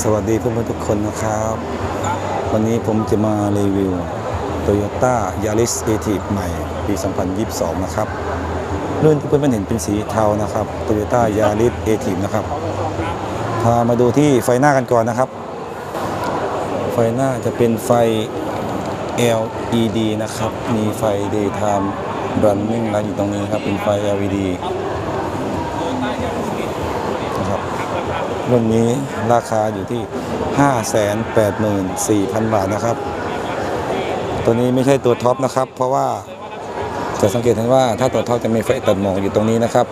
สวัสดีเพื่อนๆทุกคนนะครับ วันนี้ผมจะมารีวิว Toyota Yaris a t i v ใหม่ปี 2022 นะครับรุ่นที่เพื่อนๆเห็นเป็นสีเทานะครับ Toyota Yaris a t i v นะครับพามาดูที่ไฟหน้ากันก่อนนะครับ ไฟหน้าจะเป็นไฟ LED นะครับ มีไฟ daytime running light อยู่ตรงนี้ครับ เป็นไฟ LED นะครับ รุ่นนี้ราคาอยู่ที่ 584,000 บาทนะครับ ตัวนี้ไม่ใช่ตัวท็อปนะครับ เพราะว่าจะสังเกตเห็นว่าถ้าตัวท็อปจะมีไฟตัดหมอกอยู่ตรงนี้นะครับ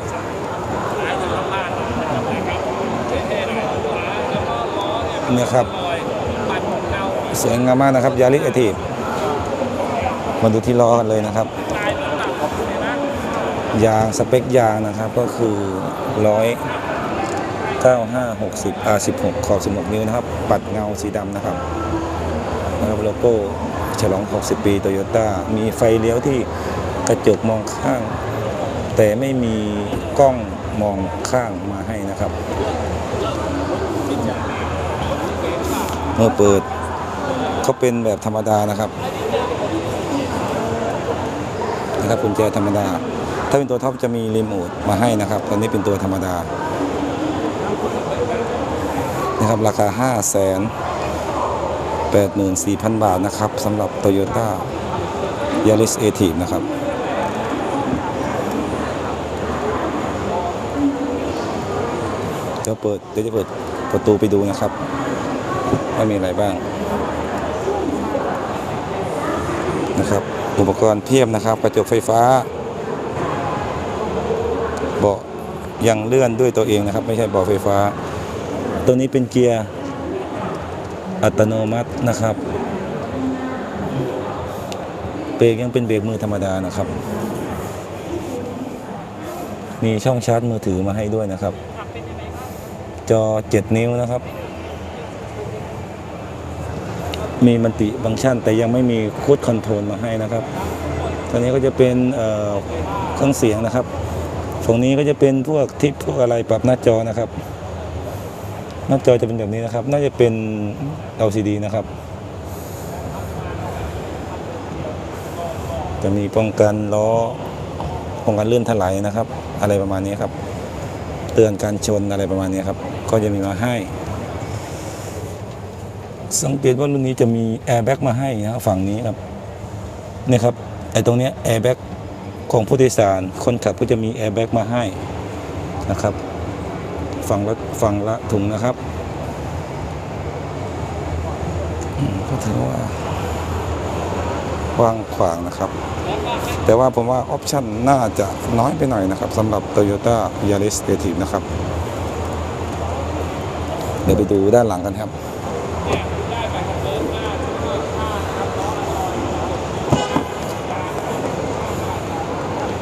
เนี่ยครับสวยงามมากนะครับยาริสเอทีมาดูที่ล้อกันเลยนะครับ ยางสเปคยางนะครับก็คือร้อย 95 60 R 16 ขอบ 16 นิ้วนะครับ ปัดเงาสีดำนะครับนะครับโลโก้ฉลอง 60 ปีโตโยต้ามีไฟเลี้ยวที่กระจกมองข้าง แต่ไม่มีกล้องมองข้างมาให้นะครับ เมื่อเปิดเขาเป็นแบบธรรมดานะครับนะครับกุญแจธรรมดา ถ้าเป็นตัวท็อปจะมีรีโมทมาให้นะครับ ตอนนี้เป็นตัวธรรมดา นะครับ ราคา5 8 4 0 0 0 บาทนะครับสำหรับ Toyota Yaris a t i v นะครับ เดี๋ยวเปิดเดี๋ยวจะเปิดประตูไปดูนะครับว่ามีอะไรบ้างนะครับอุปกรณ์เพียบนะครับ กระจกไฟฟ้า เบาะยังเลื่อนด้วยตัวเองนะครับ ไม่ใช่เบาะไฟฟ้า ตัวนี้เป็นเกียร์อัตโนมัตินะครับ เบรกยังเป็นเบรกมือธรรมดานะครับ มีช่องชาร์จมือถือมาให้ด้วยนะครับ จอ 7 นิ้วนะครับ มีมันติฟังก์ชันแต่ยังไม่มีคูดคอนโทรลมาให้นะครับตัวนี้ก็จะเป็นเอ่อเครื่องเสียงนะครับฝั่งนี้ก็จะเป็นพวกทิปพวกอะไรปรับหน้าจอนะครับ หน้าจอจะเป็นแบบนี้นะครับ น่าจะเป็น LCD นะครับ จะมีป้องกันล้อป้องกันเลื่อนถลายนะครับ อะไรประมาณนี้ครับ เตือนการชนอะไรประมาณนี้ครับ ก็จะมีมาให้ สังเกตว่ารุ่นนี้จะมีแอร์แบ็กมาให้นะครับฝั่งนี้ครับนี่ครับไอ้ตรงนี้แอร์แบ็กของผู้โดยสารคนขับก็จะมีแอร์แบ็กมาให้นะครับ ฝั่งละฝั่งละถุงนะครับก็ถือว่ากว้างขวางนะครับ แต่ว่าผมว่าออปชั่นน่าจะน้อยไปหน่อยนะครับสำหรับ Toyota Yaris a t i v นะครับ เดี๋ยวไปดูด้านหลังกันครับ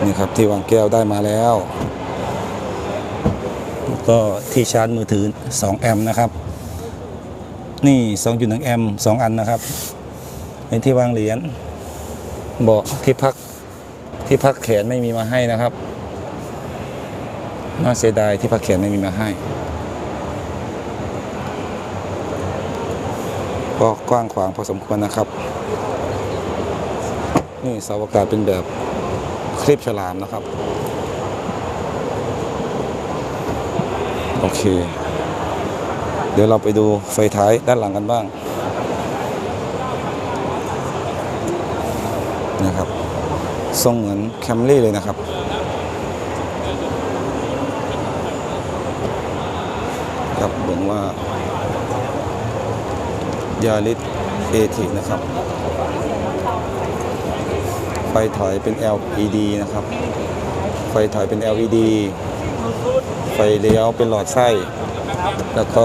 นี่ครับที่วางแก้วได้มาแล้ว ก็ที่ชาร์จมือถือ 2 แอมป์นะครับ นี่ 2.1 แอมป์2อันนะครับในที่วางเหรียญเบาะที่พักที่พักแขนไม่มีมาให้นะครับ น่าเสียดายที่พักแขนไม่มีมาให้ ก็กว้างขวางพอสมควรนะครับ นี่เสาอากาศเป็นแบบคลิปฉลามนะครับ โอเค เดี๋ยวเราไปดูไฟท้ายด้านหลังกันบ้างนะครับทรงเหมือนแคมรี่เลยนะครับ ครับเบิ่งว่ายาริสเอทีนะครับ ไฟถอยเป็น LED นะครับ ไฟถอยเป็น LED ไฟเลี้ยวเป็นหลอดไส้ แล้วก็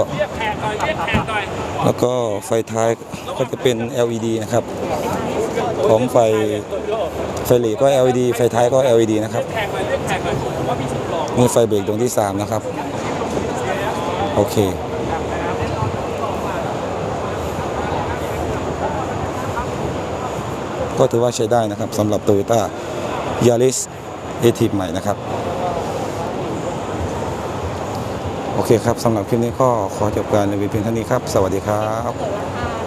แล้วก็ไฟท้ายก็จะเป็น LED นะครับพร้อมไฟไฟหลีก็ LED ไฟท้ายก็ LED นะครับมีไฟเบรกดวงที่ 3 นะครับ โอเคก็ถือว่าใช้ได้นะครับสำหรับ Toyota Yaris a t i v ใหม่นะครับ โอเคครับสำหรับคลิปนี้ก็ขอจบการรีวิวเพียงเท่านี้ครับ สวัสดีครับ